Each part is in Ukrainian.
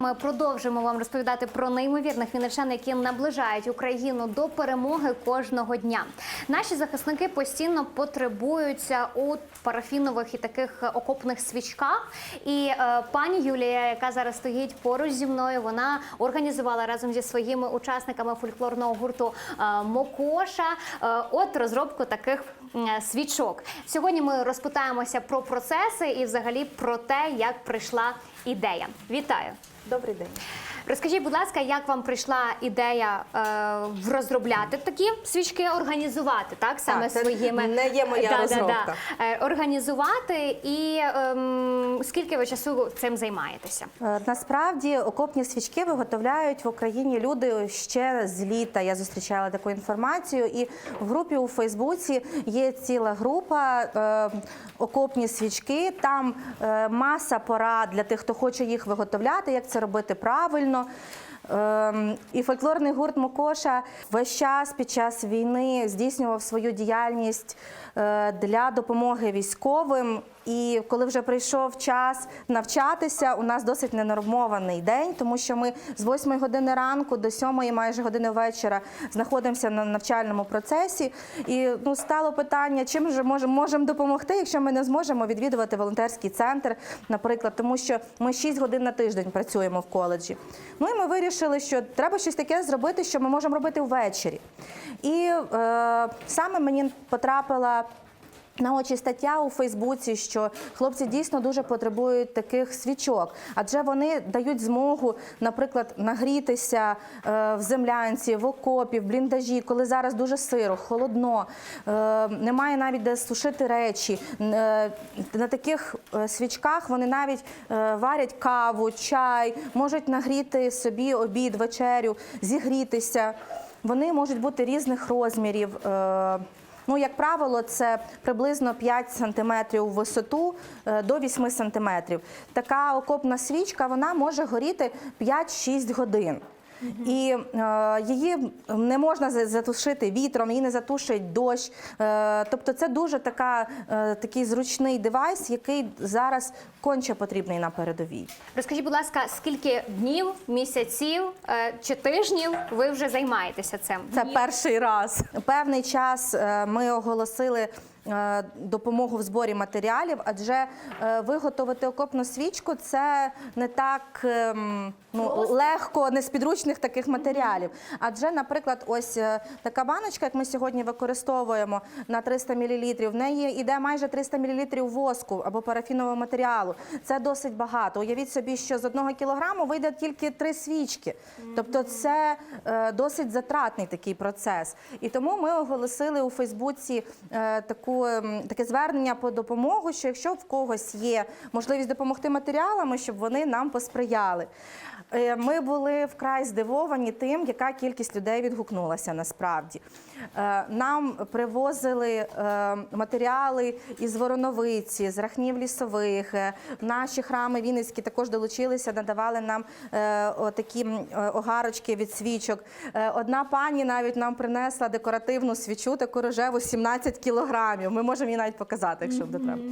Ми продовжимо вам розповідати про неймовірних вінничан, які наближають Україну до перемоги кожного дня. Наші захисники постійно потребуються у парафінових і таких окопних свічках. І е, пані Юлія, яка зараз стоїть поруч зі мною, вона організувала разом зі своїми учасниками фольклорного гурту е, Мокоша е, от розробку таких свічок. Сьогодні ми розпитаємося про процеси і взагалі про те, як прийшла ідея. Вітаю! Добрий день. Розкажіть, будь ласка, як вам прийшла ідея е, розробляти такі свічки, організувати так саме Так, своїми не є моя розробка. Е, організувати і ем, скільки ви часу цим займаєтеся? Е, Насправді окопні свічки виготовляють в Україні люди ще з літа. Я зустрічала таку інформацію. І в групі у Фейсбуці є ціла група е, окопні свічки. Там е, маса порад для тих, хто хоче їх виготовляти, як це робити правильно. Ем, І фольклорний гурт Мокоша весь час під час війни здійснював свою діяльність для допомоги військовим. І коли вже прийшов час навчатися, у нас досить ненормований день, тому що ми з 8 години ранку до 7 майже години вечора знаходимося на навчальному процесі. І ну стало питання, чим же можемо можемо допомогти, якщо ми не зможемо відвідувати волонтерський центр, наприклад, тому що ми 6 годин на тиждень працюємо в коледжі. Ну і ми вирішили, що треба щось таке зробити, що ми можемо робити ввечері. І е, саме мені потрапила. На очі стаття у Фейсбуці, що хлопці дійсно дуже потребують таких свічок, адже вони дають змогу, наприклад, нагрітися е, в землянці, в окопі, в бліндажі, коли зараз дуже сиро, холодно, е, немає навіть де сушити речі. Е, На таких свічках вони навіть варять каву, чай, можуть нагріти собі обід, вечерю, зігрітися. Вони можуть бути різних розмірів. Ну, як правило, це приблизно 5 сантиметрів в висоту е, до 8 сантиметрів. Така окопна свічка вона може горіти 5-6 годин. І е, її не можна за- затушити вітром, її не затушить дощ. Е, тобто це дуже така, е, такий зручний девайс, який зараз конче потрібний на передовій. Розкажіть, будь ласка, скільки днів, місяців е, чи тижнів ви вже займаєтеся цим? Це перший раз. Певний час е, ми оголосили. Е, Допомогу в зборі матеріалів, адже е, виготовити окопну свічку це не так ем, ну, легко, не з підручних таких матеріалів. Адже, наприклад, ось е, така баночка, як ми сьогодні використовуємо на 300 мл, в неї йде майже 300 мл воску або парафінового матеріалу. Це досить багато. Уявіть собі, що з одного кілограму вийде тільки три свічки. Тобто, це досить затратний такий процес. І тому ми оголосили у Фейсбуці е, таку, ем, таке звернення по допомогу, що якщо в когось є можливість допомогти матеріалами, щоб вони нам посприяли. Е, Ми були вкрай здивовані тим, яка кількість людей відгукнулася насправді. Е, Нам привозили е, матеріали із Вороновиці, з рахнів лісових. Е, Наші храми Вінницькі також долучилися, надавали нам такі огарочки від свічок. Одна пані навіть нам принесла декоративну свічу, таку рожеву 17 кілограмів. Ми можемо її навіть показати, якщо буде треба.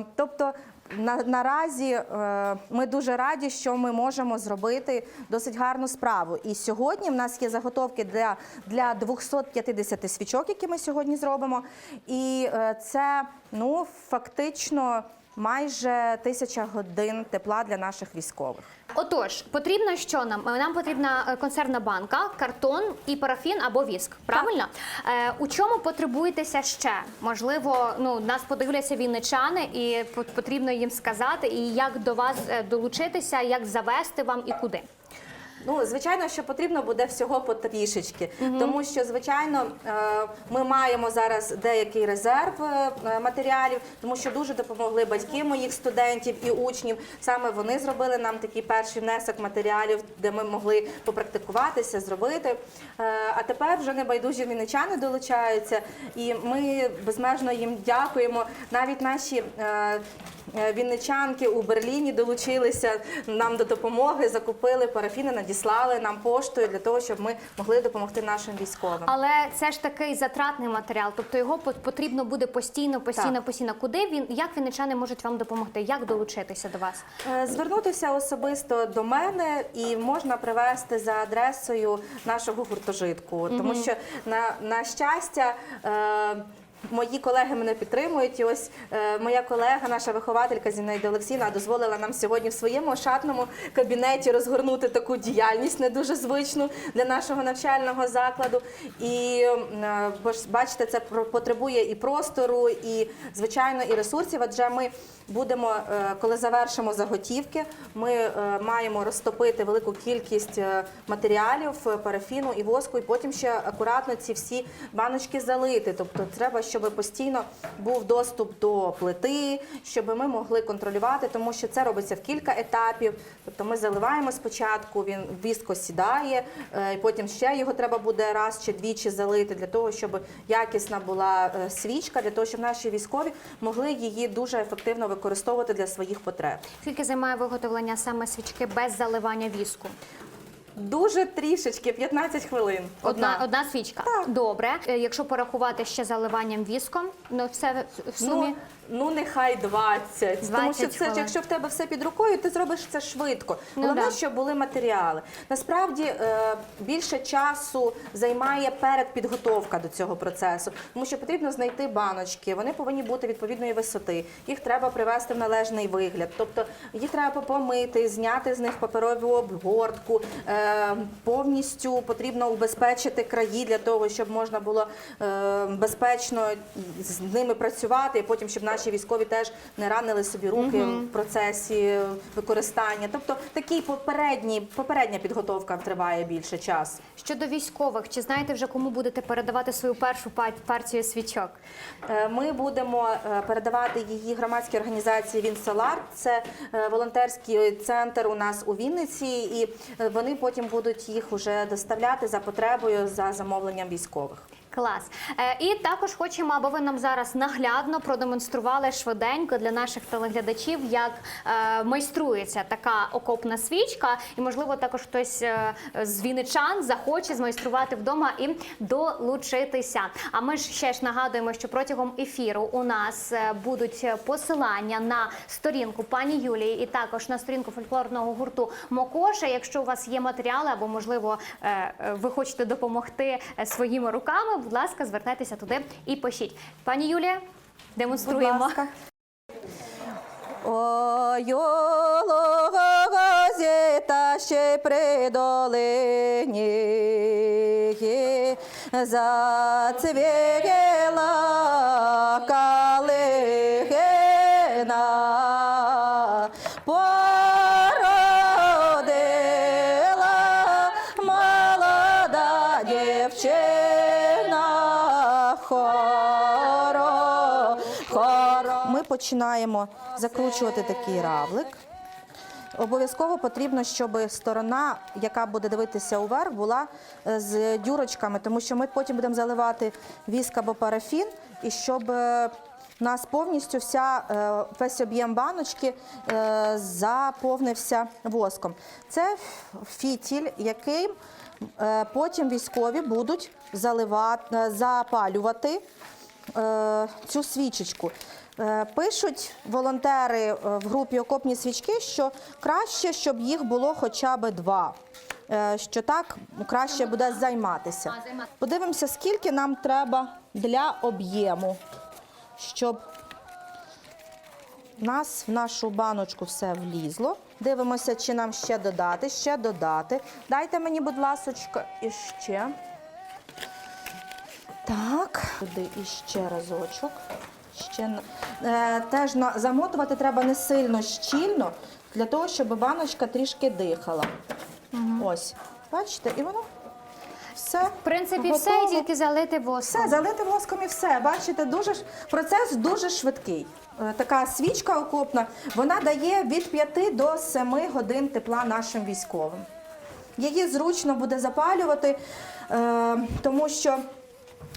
Е, Тобто на, наразі е, ми дуже раді, що ми можемо зробити досить гарну справу. І сьогодні в нас є заготовки для, для 250 свічок, які ми сьогодні зробимо. І е, це ну фактично майже тисяча годин тепла для наших військових. Отож, потрібно що нам? Нам потрібна е, консервна банка, картон і парафін або віск. Правильно? Е, у чому потребуєтеся ще? Можливо, ну нас подивляться вінничани, і потрібно їм сказати, і як до вас е, долучитися, як завести вам і куди. Ну, звичайно, що потрібно буде всього потрішечки, тому що, звичайно, е, ми маємо зараз деякий резерв е, матеріалів, тому що дуже допомогли батьки моїх студентів і учнів. Саме вони зробили нам такий перший внесок матеріалів, де ми могли попрактикуватися, зробити. Е, А тепер вже небайдужі вінничани долучаються, і ми безмежно їм дякуємо. Навіть наші е, е, вінничанки у Берліні долучилися нам до допомоги, закупили парафіни, надіслали надіслали нам поштою для того, щоб ми могли допомогти нашим військовим. Але це ж такий затратний матеріал, тобто його пот- потрібно буде постійно, постійно, Так. постійно. Куди він, як вінничани можуть вам допомогти? Як долучитися до вас? Е, Звернутися особисто до мене і можна привезти за адресою нашого гуртожитку, тому що на, на щастя. Е, Мої колеги мене підтримують. І ось е, моя колега, наша вихователька Зінаїда Олексійна, дозволила нам сьогодні в своєму шатному кабінеті розгорнути таку діяльність не дуже звичну для нашого навчального закладу. І е, бачите, це потребує і простору, і звичайно, і ресурсів. Адже ми будемо, е, коли завершимо заготівки, ми е, маємо розтопити велику кількість е, матеріалів, е, парафіну і воску, і потім ще акуратно ці всі баночки залити. Тобто треба, щоб постійно був доступ до плити, щоб ми могли контролювати, тому що це робиться в кілька етапів. Тобто ми заливаємо спочатку, він віско сідає, е, і потім ще його треба буде раз чи двічі залити для того, щоб якісна була е, свічка, для того, щоб наші військові могли її дуже ефективно використовувати для своїх потреб. Скільки займає виготовлення саме свічки без заливання віску? Дуже трішечки, 15 хвилин. Одна, одна свічка. Так. Добре. Е, Якщо порахувати ще заливанням віском, ну все в- в сумі. Ну, ну нехай 20. Тому що це, хвилин. якщо в тебе все під рукою, ти зробиш це швидко. Ну, Головне, да. щоб були матеріали. Насправді е, більше часу займає передпідготовка до цього процесу, тому що потрібно знайти баночки. Вони повинні бути відповідної висоти. Їх треба привести в належний вигляд. Тобто їх треба помити, зняти з них паперову обгортку. Е, повністю потрібно убезпечити краї для того, щоб можна було е, безпечно з ними працювати, і потім, щоб наші військові теж не ранили собі руки в процесі використання. Тобто такий попередній, попередня підготовка триває більше часу. Щодо військових, чи знаєте вже кому будете передавати свою першу пар- партію свічок? Е, Ми будемо е, передавати її громадській організації Вінсолар. Це е, волонтерський центр у нас у Вінниці, і вони потім будуть їх уже доставляти за потребою за замовленням військових. Клас. Е, і також хочемо, аби ви нам зараз наглядно продемонстрували швиденько для наших телеглядачів, як е, майструється така окопна свічка, і можливо також хтось е, з вінничан захоче змайструвати вдома і долучитися. А ми ж ще ж нагадуємо, що протягом ефіру у нас будуть посилання на сторінку пані Юлії і також на сторінку фольклорного гурту Мокоша. Якщо у вас є матеріали або можливо ви хочете допомогти своїми руками, будь ласка, звертайтеся туди і пишіть. Пані Юлія, демонструємо. Будь ласка. Ой, та ще при долині зацвіла починаємо закручувати такий равлик. Обов'язково потрібно, щоб сторона, яка буде дивитися уверх, була е, з дюрочками, тому що ми потім будемо заливати віск або парафін, і щоб е, у нас повністю вся, е, весь об'єм баночки заповнився воском. Це фітіль, який е, потім військові будуть заливати, запалювати цю свічечку. Е, Пишуть волонтери е, в групі Окопні свічки, що краще, щоб їх було хоча б два. Е, Що так краще буде займатися. Подивимося, скільки нам треба для об'єму, щоб нас в нашу баночку все влізло. Дивимося, чи нам ще додати, ще додати. Дайте мені, будь ласочка, іще. Так, туди іще разочок. Ще е, теж на, замотувати треба не сильно щільно, для того, щоб баночка трішки дихала. Ось, бачите, і воно все. В принципі, все готово. тільки залити воском. Все, залити воском і все. Бачите, дуже ж процес дуже швидкий. Е, Така свічка окопна, вона дає від 5 до 7 годин тепла нашим військовим. Її зручно буде запалювати, е, тому що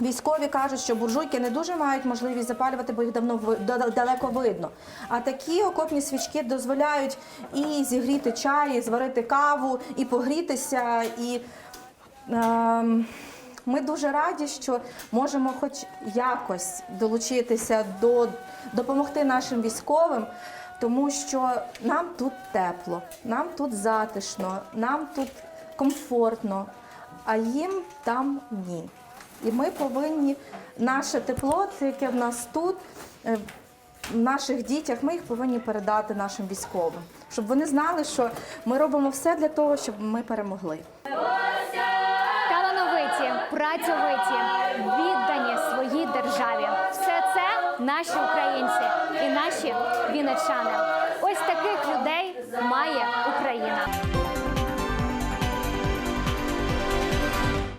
Військові кажуть, що буржуйки не дуже мають можливість запалювати, бо їх давно далеко видно. А такі окопні свічки дозволяють і зігріти чай, і зварити каву, і погрітися. І ем, ми дуже раді, що можемо хоч якось долучитися до допомогти нашим військовим, тому що нам тут тепло, нам тут затишно, нам тут комфортно, а їм там ні. І ми повинні наше тепло, це яке в нас тут, е, в наших дітях, ми їх повинні передати нашим військовим, щоб вони знали, що ми робимо все для того, щоб ми перемогли. Талановиті, працьовиті, віддані своїй державі. Все це наші українці і наші вінничани. Ось таких людей має Україна.